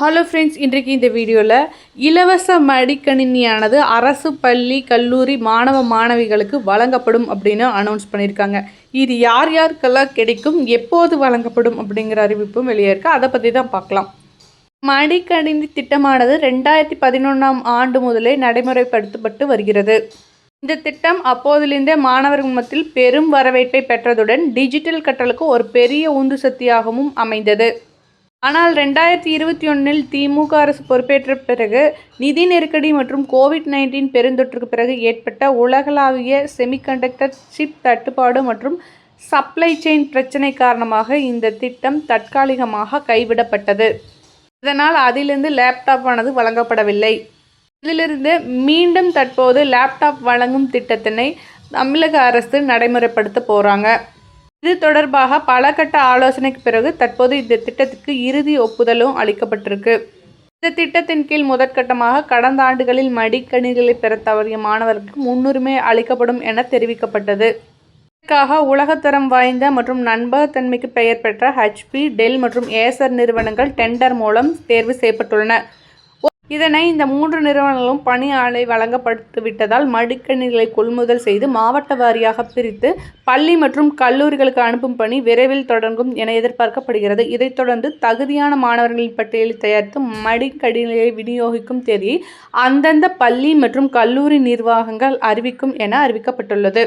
Hello friends இன்றைக்கு இந்த வீடியோவில் இலவச மடிக்கணினியானது அரசு பள்ளி கல்லூரி மாணவ மாணவிகளுக்கு வழங்கப்படும் அப்படின்னு அனௌன்ஸ் பண்ணியிருக்காங்க இது யார் யாருக்கெல்லாம் கிடைக்கும் எப்போது வழங்கப்படும் அப்படிங்கிற அறிவிப்பும் வெளியே இருக்குது அதை பற்றி தான் பார்க்கலாம். மடிக்கணினி திட்டமானது ரெண்டாயிரத்தி பதினொன்றாம் ஆண்டு முதலே நடைமுறைப்படுத்தப்பட்டு வருகிறது. இந்த திட்டம் அப்போதிலிருந்தே மாணவர் மத்தியில் பெரும் வரவேற்பை பெற்றதுடன் டிஜிட்டல் கற்றலுக்கு ஒரு பெரிய உந்து சக்தியாகவும் அமைந்தது. ஆனால் ரெண்டாயிரத்தி இருபத்தி ஒன்றில் திமுக அரசு பொறுப்பேற்ற பிறகு நிதி நெருக்கடி மற்றும் கோவிட் நைன்டீன் பெருந்தொற்றுக்கு பிறகு ஏற்பட்ட உலகளாவிய செமிகண்டக்டர் சிப் தட்டுப்பாடு மற்றும் சப்ளை செயின் பிரச்சினை காரணமாக இந்த திட்டம் தற்காலிகமாக கைவிடப்பட்டது. இதனால் அதிலிருந்து லேப்டாப் ஆனது வழங்கப்படவில்லை. இதிலிருந்து மீண்டும் தற்போது லேப்டாப் வழங்கும் திட்டத்தினை தமிழக அரசு நடைமுறைப்படுத்த போகிறாங்க இது தொடர்பாக பல கட்ட ஆலோசனைக்கு பிறகு தற்போது இந்த திட்டத்திற்கு இறுதி ஒப்புதலும் அளிக்கப்பட்டிருக்கு. இந்த திட்டத்தின் கீழ் முதற்கட்டமாக கடந்த ஆண்டுகளில் மடிக்கணிகளை பெற தவறிய மாணவர்களுக்கு முன்னுரிமை அளிக்கப்படும் என தெரிவிக்கப்பட்டது. இதற்காக உலகத்தரம் வாய்ந்த மற்றும் நண்பகத்தன்மைக்கு பெயர் பெற்ற ஹெச்பி டெல் மற்றும் ஏசர் நிறுவனங்கள் டெண்டர் மூலம் தேர்வு செய்யப்பட்டுள்ளன. இதனை இந்த மூன்று நிறுவனங்களும் பணி ஆலை வழங்கப்பட்டுவிட்டதால் மடிக்கணிகளை கொள்முதல் செய்து மாவட்ட வாரியாக பிரித்து பள்ளி மற்றும் கல்லூரிகளுக்கு அனுப்பும் பணி விரைவில் தொடங்கும் என எதிர்பார்க்கப்படுகிறது. இதைத் தொடர்ந்து தகுதியான மாணவர்களின் பட்டியலை தயாரித்து மடிக்கணிகளை விநியோகிக்கும் தேதியை அந்தந்த பள்ளி மற்றும் கல்லூரி நிர்வாகங்கள் அறிவிக்கும் என அறிவிக்கப்பட்டுள்ளது.